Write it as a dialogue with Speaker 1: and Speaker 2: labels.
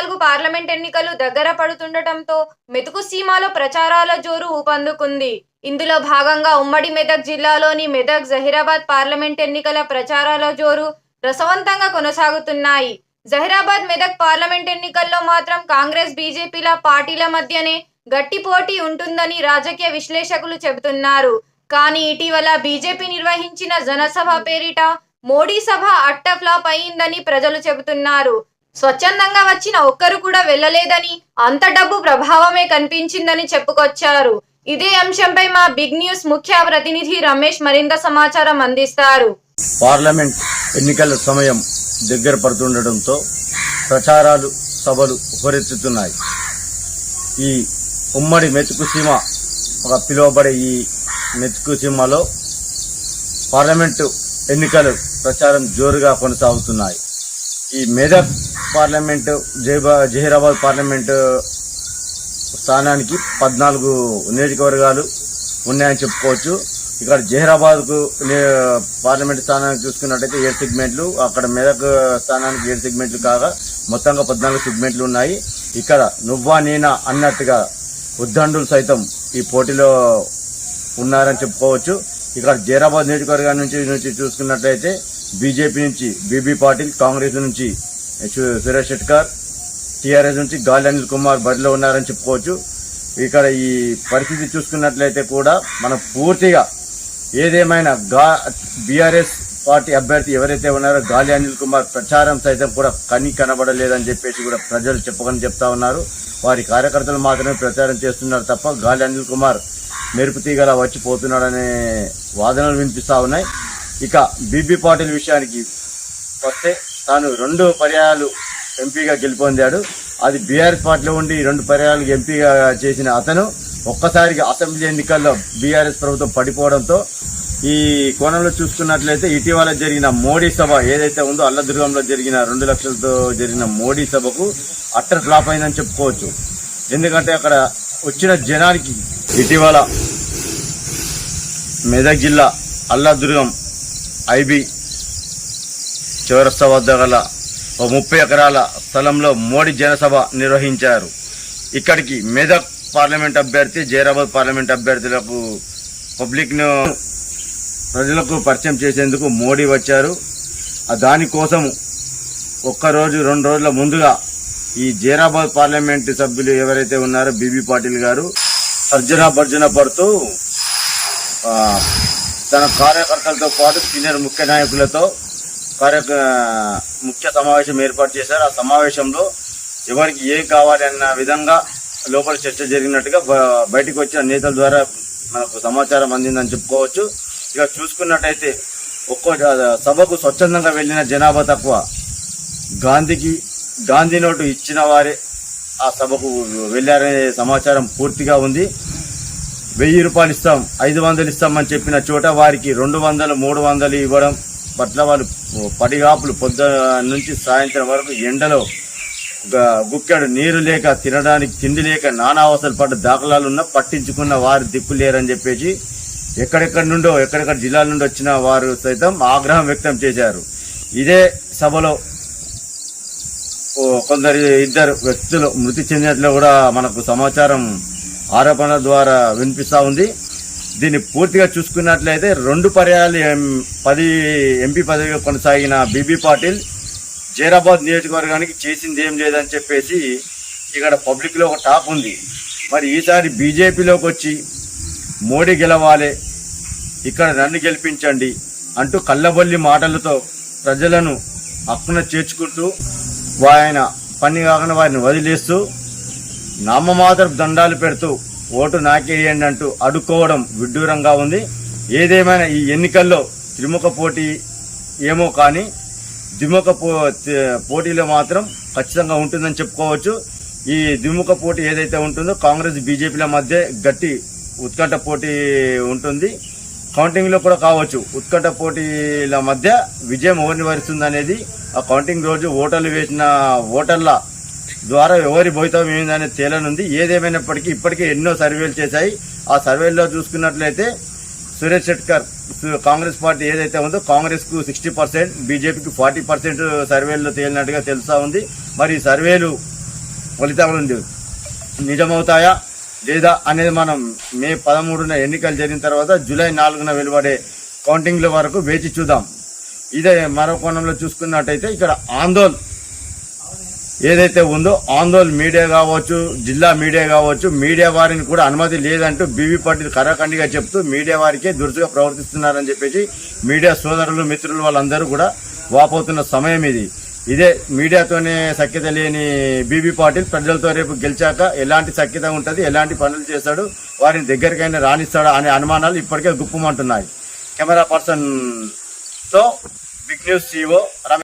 Speaker 1: నాలుగు పార్లమెంట్ ఎన్నికలు దగ్గర పడుతుండటంతో మెతుకు సీమాలో ప్రచారాల జోరు ఊపందుకుంది. ఇందులో భాగంగా ఉమ్మడి మెదక్ జిల్లాలోని మెదక్ జహీరాబాద్ పార్లమెంట్ ఎన్నికల ప్రచారాల జోరు రసవంతంగా కొనసాగుతున్నాయి. జహీరాబాద్ మెదక్ పార్లమెంట్ ఎన్నికల్లో మాత్రం కాంగ్రెస్ బీజేపీల పార్టీల మధ్యనే గట్టి పోటీ ఉంటుందని రాజకీయ విశ్లేషకులు చెబుతున్నారు. కానీ ఇటీవల బీజేపీ నిర్వహించిన జనసభ పేరిట మోడీ సభ అట్ట ఫ్లాప్ అయిందని ప్రజలు చెబుతున్నారు. స్వచ్ఛందంగా వచ్చిన ఒక్కరు కూడా వెళ్ళలేదని అంత డబ్బు ప్రభావమే కనిపించిందని చెప్పుకొచ్చారు. ఇదే అంశంపై మా బిగ్ న్యూస్ ముఖ్య ప్రతినిధి రమేష్ మరింత సమాచారం అందిస్తారు.
Speaker 2: పార్లమెంట్ ఎన్నికల సమయం దగ్గర పడుతుండటంతో ప్రచారాలు సభలు ఉపరెత్తుతున్నాయి ఈ ఉమ్మడి మెతుకు సీమ ఒక పిలువబడే ఈ మెతుకు సీమలో పార్లమెంటు ఎన్నికలు ప్రచారం జోరుగా కొనసాగుతున్నాయి. ఈ మెదక్ పార్లమెంటు జైబా జహీరాబాద్ పార్లమెంటు స్థానానికి పద్నాలుగు నియోజకవర్గాలు ఉన్నాయని చెప్పుకోవచ్చు. ఇక్కడ జహీరాబాద్కు నే- పార్లమెంట్ స్థానానికి చూసుకున్నట్టయితే ఏడు సెగ్మెంట్లు అక్కడ మెదక్ స్థానానికి ఏడు సెగ్మెంట్లు కాగా మొత్తంగా పద్నాలుగు సెగ్మెంట్లు ఉన్నాయి. ఇక్కడ నువ్వా నేనా అన్నట్టుగా ఉద్దండులు సైతం ఈ పోటీలో ఉన్నారని చెప్పుకోవచ్చు. ఇక్కడ జైరాబాద్ నియోజకవర్గం నుంచి నుంచి చూసుకున్నట్లయితే బీజేపీ నుంచి బీబీ పాటిల్ కాంగ్రెస్ నుంచి సురేష్ షెట్కర్ టీఆర్ఎస్ నుంచి గాలి అనిల్ కుమార్ బరిలో ఉన్నారని చెప్పుకోవచ్చు. ఇక్కడ ఈ పరిస్థితి చూసుకున్నట్లయితే కూడా మనం పూర్తిగా ఏదేమైనా గా బీఆర్ఎస్ పార్టీ అభ్యర్థి ఎవరైతే ఉన్నారో గాలి అనిల్ కుమార్ ప్రచారం సైతం కూడా కని కనబడలేదని చెప్పేసి కూడా ప్రజలు చెప్పకని చెప్తా ఉన్నారు. వారి కార్యకర్తలు మాత్రమే ప్రచారం చేస్తున్నారు తప్ప గాలి అనిల్ కుమార్ మెరుపు తీగలా వచ్చిపోతున్నాడనే వాదనలు వినిపిస్తా ఉన్నాయి. ఇక బీబీ పాటిల్ విషయానికి వస్తే తాను రెండు పర్యాయాలు ఎంపీగా గెలుపొందాడు. అది బీఆర్ఎస్ పార్టీలో ఉండి రెండు పర్యాయాలు ఎంపీగా చేసిన అతను ఒక్కసారిగా అసెంబ్లీ ఎన్నికల్లో బీఆర్ఎస్ ప్రభుత్వం పడిపోవడంతో ఈ కోణంలో చూసుకున్నట్లయితే ఇటీవల జరిగిన మోడీ సభ ఏదైతే ఉందో అల్లదుర్గంలో జరిగిన రెండు లక్షలతో జరిగిన మోడీ సభకు అట్టర్ ఫ్లాప్ అయిందని చెప్పుకోవచ్చు. ఎందుకంటే అక్కడ వచ్చిన జనానికి ఇటీవల మెదక్ జిల్లా అల్లాదుర్గం ఐబీ చౌరస్తా వద్ద గల ఓ ముప్పై ఎకరాల స్థలంలో మోడీ జనసభ నిర్వహించారు. ఇక్కడికి మెదక్ పార్లమెంట్ అభ్యర్థి జైరాబాద్ పార్లమెంట్ అభ్యర్థులకు పబ్లిక్ను ప్రజలకు పరిచయం చేసేందుకు మోడీ వచ్చారు. దానికోసం ఒక్కరోజు రెండు రోజుల ముందుగా ఈ జైరాబాద్ పార్లమెంట్ సభ్యులు ఎవరైతే ఉన్నారో బీబీ పాటిల్ గారు తర్జన భర్జన పడుతూ తన కార్యకర్తలతో పాటు సీనియర్ ముఖ్య నాయకులతో కార్య ముఖ్య సమావేశం ఏర్పాటు చేశారు. ఆ సమావేశంలో ఎవరికి ఏం కావాలి అన్న విధంగా లోపల చర్చ జరిగినట్టుగా బయటకు వచ్చిన నేతల ద్వారా మనకు సమాచారం అందిందని చెప్పుకోవచ్చు. ఇక చూసుకున్నట్టయితే ఒక్కో సభకు స్వచ్ఛందంగా వెళ్ళిన జనాభా తక్కువ. గాంధీకి గాంధీ నోటు ఇచ్చిన వారే ఆ సభకు వెళ్ళారనే సమాచారం పూర్తిగా ఉంది. వెయ్యి రూపాయలు ఇస్తాం ఐదు వందలు ఇస్తామని చెప్పిన చోట వారికి రెండు వందలు మూడు వందలు ఇవ్వడం పట్ల వాళ్ళు పడిగాపులు పొద్దు నుంచి సాయంత్రం వరకు ఎండలో గుక్కెడు నీరు లేక తినడానికి తిండి లేక నానా అవసరాలు పడ్డ దాఖలాలు ఉన్నా పట్టించుకున్న వారు దిక్కు లేరని చెప్పేసి ఎక్కడెక్కడి నుండో ఎక్కడెక్కడ జిల్లాల నుండి వచ్చిన వారు సైతం ఆగ్రహం వ్యక్తం చేశారు. ఇదే సభలో కొందరు ఇద్దరు వ్యక్తులు మృతి చెందినట్లు కూడా మనకు సమాచారం ఆరోపణల ద్వారా వినిపిస్తూ ఉంది. దీన్ని పూర్తిగా చూసుకున్నట్లయితే రెండు పర్యాలు ఎం- పది ఎంపీ పదవిగా కొనసాగిన బీబీ పాటిల్ జైరాబాద్ నియోజకవర్గానికి చేసింది ఏం లేదని చెప్పేసి ఇక్కడ పబ్లిక్లో ఒక టాక్ ఉంది. మరి ఈసారి బీజేపీలోకి వచ్చి మోడీ గెలవాలి ఇక్కడ నన్ను గెలిపించండి అంటూ కళ్ళబొల్లి మాటలతో ప్రజలను హక్కున చేర్చుకుంటూ ఆయన పని కాకుండా వారిని వదిలేస్తూ నామమాత్రపు దండాలు పెడుతూ ఓటు నాకేయండి అంటూ అడుక్కోవడం విడ్డూరంగా ఉంది. ఏదేమైనా ఈ ఎన్నికల్లో త్రిముఖ పోటీ ఏమో కానీ ద్విముఖ పో పోటీలో మాత్రం ఖచ్చితంగా ఉంటుందని చెప్పుకోవచ్చు. ఈ ద్విముఖ పోటీ ఏదైతే ఉంటుందో కాంగ్రెస్ బీజేపీల మధ్య గట్టి ఉత్కంఠ పోటీ ఉంటుంది. కౌంటింగ్లో కూడా కావచ్చు. ఉత్కంఠ పోటీల మధ్య విజయం ఎవరిని వరిస్తుంది అనేది ఆ కౌంటింగ్ రోజు ఓటర్లు వేసిన ఓటర్ల ద్వారా ఎవరి భవితం ఏందనేది తేలనుంది. ఏదేమైనప్పటికీ ఇప్పటికే ఎన్నో సర్వేలు చేశాయి. ఆ సర్వేల్లో చూసుకున్నట్లయితే సురేష్ షెట్కర్ కాంగ్రెస్ పార్టీ ఏదైతే ఉందో కాంగ్రెస్కు సిక్స్టీ పర్సెంట్ బీజేపీకి ఫార్టీ పర్సెంట్ సర్వేల్లో తేలినట్టుగా తెలుసా ఉంది. మరి ఈ సర్వేలు ఫలితాలు నిజమవుతాయా లేదా అనేది మనం మే పదమూడున ఎన్నికలు జరిగిన తర్వాత జూలై నాలుగున వెలువడే కౌంటింగ్ల వరకు వేచి చూద్దాం. ఇదే మరో కోణంలో చూసుకున్నట్టయితే ఇక్కడ ఆందోళన్ ఏదైతే ఉందో ఆందోళన మీడియా కావచ్చు జిల్లా మీడియా కావచ్చు మీడియా వారిని కూడా అనుమతి లేదంటూ బీవీ పాటిల్ కరాఖండిగా చెప్తూ మీడియా వారికే దురుసుగా ప్రవర్తిస్తున్నారని చెప్పేసి మీడియా సోదరులు మిత్రులు వాళ్ళందరూ కూడా వాపోతున్న సమయం ఇది. ఇదే మీడియాతోనే సఖ్యత లేని బీబీ పాటిల్ ప్రజలతో రేపు గెలిచాక ఎలాంటి సఖ్యత ఉంటుంది ఎలాంటి పనులు చేస్తాడు వారిని దగ్గరికైనా రాణిస్తాడా అనే అనుమానాలు ఇప్పటికే గుప్పమంటున్నాయి. కెమెరా పర్సన్తో బిగ్ న్యూస్ సిఓ రమేష్